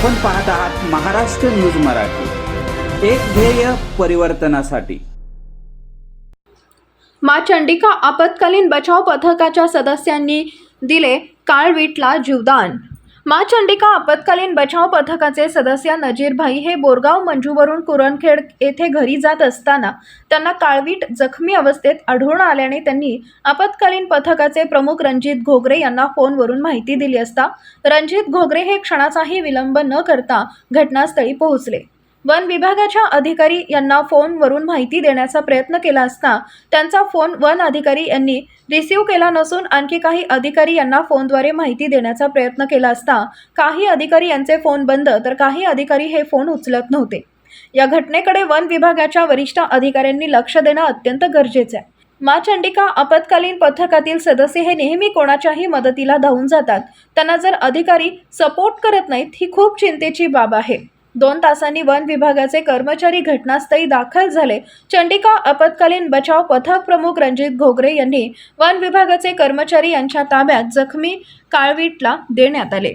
आपण पाहत आहात महाराष्ट्र न्यूज मराठी. एक ध्येय परिवर्तनासाठी. मा चंडिका आपत्कालीन बचाव पथकाच्या सदस्यांनी दिले काळवीटला जीवदान. मा चंडिका आपत्कालीन बचाव पथकाचे सदस्य नजीरभाई हे बोरगाव मंजूवरून कुरणखेड येथे घरी जात असताना त्यांना काळवीट जखमी अवस्थेत आढळून आल्याने त्यांनी आपत्कालीन पथकाचे प्रमुख रणजित घोगरे यांना फोनवरून माहिती दिली असता रणजित घोगरे हे क्षणाचाही विलंब न करता घटनास्थळी पोहोचले. वन विभागाच्या अधिकारी यांना फोनवरून माहिती देण्याचा प्रयत्न केला असता त्यांचा फोन वन अधिकारी यांनी रिसीव्ह केला नसून आणखी काही अधिकारी यांना फोनद्वारे माहिती देण्याचा प्रयत्न केला असता काही अधिकारी यांचे फोन बंद तर काही अधिकारी हे फोन उचलत नव्हते. या घटनेकडे वन विभागाच्या वरिष्ठ अधिकाऱ्यांनी लक्ष देणं अत्यंत गरजेचं आहे. मा चंडिका आपत्कालीन पथकातील सदस्य हे नेहमी कोणाच्याही मदतीला धावून जातात. त्यांना जर अधिकारी सपोर्ट करत नाहीत ही खूप चिंतेची बाब आहे. दोन तासांनी वन विभागाचे कर्मचारी घटनास्थळी दाखल झाले. चंडिका आपत्कालीन बचाव पथक प्रमुख रणजित घोगरे यांनी वन विभागाचे कर्मचारी यांच्या ताब्यात जखमी काळवीटला देण्यात आले.